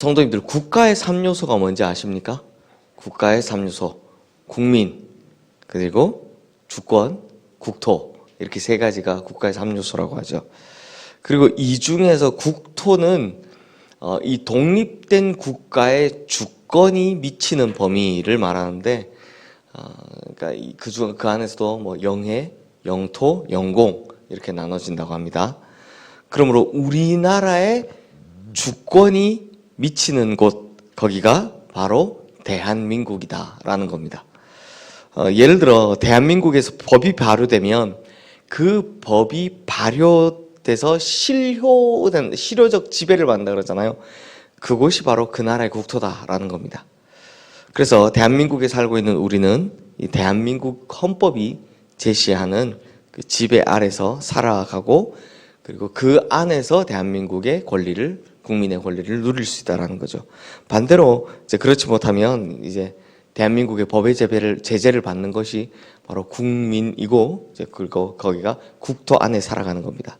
성도님들 국가의 3요소가 뭔지 아십니까? 국가의 3요소. 국민, 그리고 주권, 국토. 이렇게 세 가지가 국가의 3요소라고 하죠. 그리고 이 중에서 국토는 어, 이 독립된 국가의 주권이 미치는 범위를 말하는데 어, 그러니까 이 그중 그 안에서도 뭐 영해, 영토, 영공 이렇게 나눠진다고 합니다. 그러므로 우리나라의 주권이 미치는 곳 거기가 바로 대한민국이다라는 겁니다. 어, 예를 들어 대한민국에서 법이 발효되면 그 법이 발효돼서 실효된 실효적 지배를 받는다 그러잖아요. 그곳이 바로 그 나라의 국토다라는 겁니다. 그래서 대한민국에 살고 있는 우리는 이 대한민국 헌법이 제시하는 그 지배 아래서 살아가고 그리고 그 안에서 대한민국의 권리를 국민의 권리를 누릴 수 있다라는 거죠. 반대로 이제 그렇지 못하면 이제 대한민국의 법의 제배를 제재를 받는 것이 바로 국민이고 이제 그리고 거기가 국토 안에 살아가는 겁니다.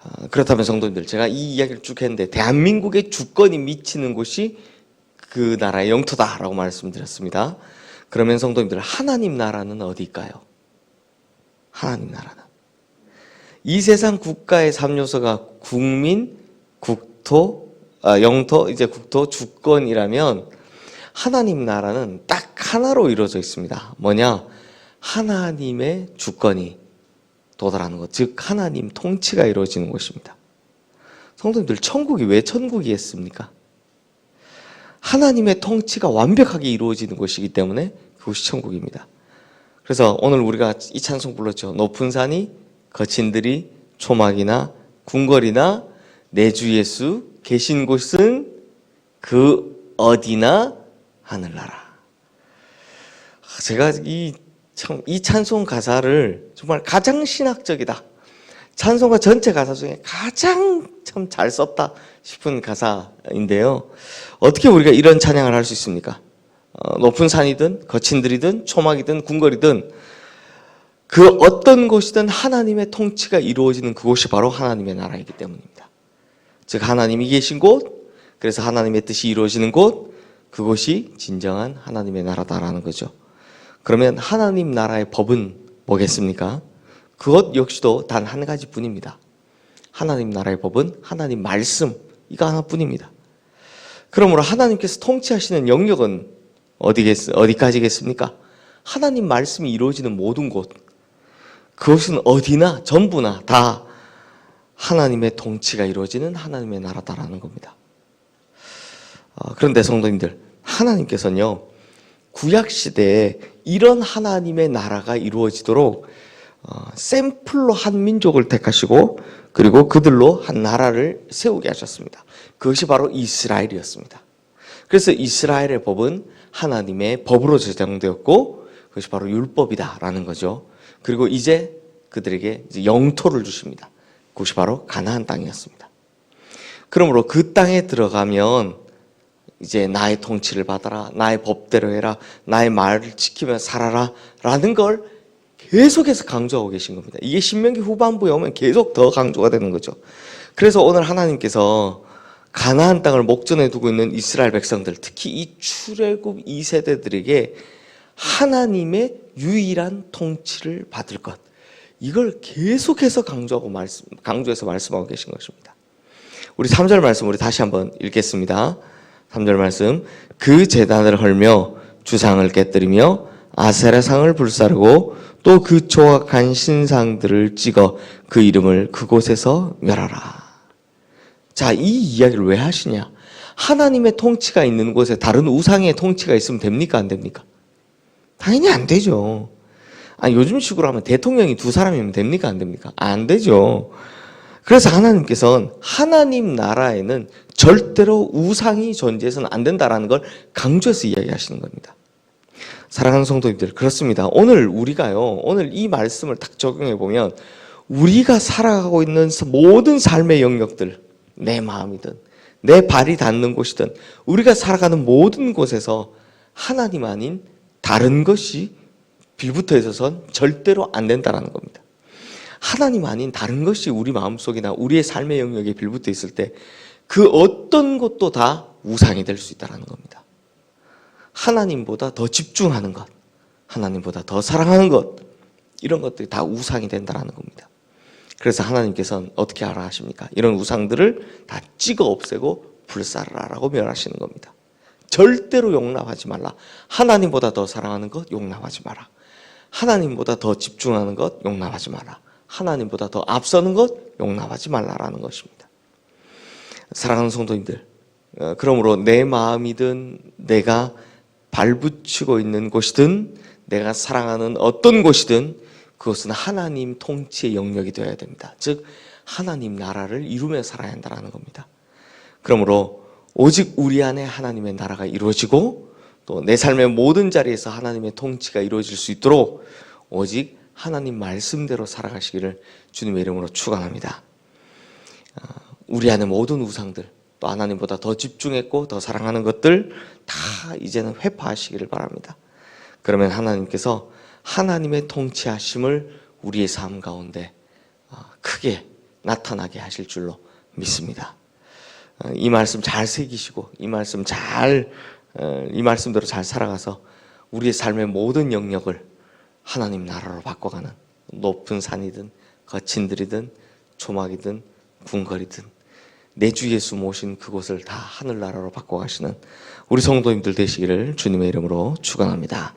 아, 그렇다면 성도님들 제가 이 이야기를 쭉 했는데 대한민국의 주권이 미치는 곳이 그 나라의 영토다라고 말씀드렸습니다. 그러면 성도님들 하나님 나라는 어디일까요? 하나님 나라는 이 세상 국가의 3요소가 국민, 국 토, 아, 영토, 이제 국토, 주권이라면 하나님 나라는 딱 하나로 이루어져 있습니다. 뭐냐? 하나님의 주권이 도달하는 것, 즉 하나님 통치가 이루어지는 곳입니다. 성도님들 천국이 왜 천국이었습니까? 하나님의 통치가 완벽하게 이루어지는 곳이기 때문에 그곳이 천국입니다. 그래서 오늘 우리가 이 찬송 불렀죠. 높은 산이 거친 들이 초막이나 궁궐이나 내 주 예수 계신 곳은 그 어디나 하늘나라. 제가 이, 참, 이 찬송 가사를 정말 가장 신학적이다. 찬송가 전체 가사 중에 가장 참 잘 썼다 싶은 가사인데요. 어떻게 우리가 이런 찬양을 할 수 있습니까? 어, 높은 산이든 거친 들이든 초막이든 궁궐이든 그 어떤 곳이든 하나님의 통치가 이루어지는 그곳이 바로 하나님의 나라이기 때문입니다. 즉 하나님이 계신 곳, 그래서 하나님의 뜻이 이루어지는 곳, 그곳이 진정한 하나님의 나라다라는 거죠. 그러면 하나님 나라의 법은 뭐겠습니까? 그것 역시도 단 한 가지 뿐입니다. 하나님 나라의 법은 하나님 말씀 이거 하나뿐입니다. 그러므로 하나님께서 통치하시는 영역은 어디겠 어디까지겠습니까? 하나님 말씀이 이루어지는 모든 곳 그것은 어디나 전부나 다 하나님의 통치가 이루어지는 하나님의 나라다라는 겁니다. 어, 그런데 성도님들 하나님께서는요 구약 시대에 이런 하나님의 나라가 이루어지도록 어, 샘플로 한 민족을 택하시고 그리고 그들로 한 나라를 세우게 하셨습니다. 그것이 바로 이스라엘이었습니다. 그래서 이스라엘의 법은 하나님의 법으로 제정되었고 그것이 바로 율법이다라는 거죠. 그리고 이제 그들에게 이제 영토를 주십니다. 그것이 바로 가나안 땅이었습니다. 그러므로 그 땅에 들어가면 이제 나의 통치를 받아라, 나의 법대로 해라, 나의 말을 지키며 살아라 라는 걸 계속해서 강조하고 계신 겁니다. 이게 신명기 후반부에 오면 계속 더 강조가 되는 거죠. 그래서 오늘 하나님께서 가나안 땅을 목전에 두고 있는 이스라엘 백성들, 특히 이 출애굽 2세대들에게 하나님의 유일한 통치를 받을 것. 이걸 계속해서 강조하고 말씀, 강조해서 말씀하고 계신 것입니다. 우리 3절 말씀 우리 다시 한번 읽겠습니다. 3절 말씀. 그 재단을 헐며 주상을 깨뜨리며 아세라 상을 불사르고 또 그 조악한 신상들을 찍어 그 이름을 그곳에서 멸하라. 자, 이 이야기를 왜 하시냐? 하나님의 통치가 있는 곳에 다른 우상의 통치가 있으면 됩니까? 안 됩니까? 당연히 안 되죠. 아니, 요즘 식으로 하면 대통령이 두 사람이면 됩니까? 안 됩니까? 안 되죠. 그래서 하나님께서는 하나님 나라에는 절대로 우상이 존재해서는 안 된다라는 걸 강조해서 이야기하시는 겁니다. 사랑하는 성도님들, 그렇습니다. 오늘 우리가요, 오늘 이 말씀을 딱 적용해 보면 우리가 살아가고 있는 모든 삶의 영역들, 내 마음이든 내 발이 닿는 곳이든 우리가 살아가는 모든 곳에서 하나님 아닌 다른 것이 빌붙어 있어선 절대로 안 된다라는 겁니다. 하나님 아닌 다른 것이 우리 마음속이나 우리의 삶의 영역에 빌붙어 있을 때 그 어떤 것도 다 우상이 될 수 있다는 겁니다. 하나님보다 더 집중하는 것, 하나님보다 더 사랑하는 것, 이런 것들이 다 우상이 된다는 겁니다. 그래서 하나님께서는 어떻게 하라 하십니까? 이런 우상들을 다 찍어 없애고 불사르라라고 멸하시는 겁니다. 절대로 용납하지 말라. 하나님보다 더 사랑하는 것 용납하지 마라. 하나님보다 더 집중하는 것 용납하지 마라. 하나님보다 더 앞서는 것 용납하지 말라라는 것입니다. 사랑하는 성도님들, 어, 그러므로 내 마음이든 내가 발붙이고 있는 곳이든 내가 사랑하는 어떤 곳이든 그것은 하나님 통치의 영역이 되어야 됩니다. 즉 하나님 나라를 이루며 살아야 한다는 겁니다. 그러므로 오직 우리 안에 하나님의 나라가 이루어지고 또 내 삶의 모든 자리에서 하나님의 통치가 이루어질 수 있도록 오직 하나님 말씀대로 살아가시기를 주님의 이름으로 축원합니다. 아, 우리 안의 모든 우상들 또 하나님보다 더 집중했고 더 사랑하는 것들 다 이제는 회파하시기를 바랍니다. 그러면 하나님께서 하나님의 통치하심을 우리의 삶 가운데 아, 크게 나타나게 하실 줄로 믿습니다. 어, 이 말씀 잘 새기시고 이 말씀 잘 어, 이 말씀대로 잘 살아가서 우리의 삶의 모든 영역을 하나님 나라로 바꿔가는 높은 산이든 거친 들이든 조막이든 궁궐이든 내 주 예수 모신 그곳을 다 하늘나라로 바꿔가시는 우리 성도님들 되시기를 주님의 이름으로 축원합니다.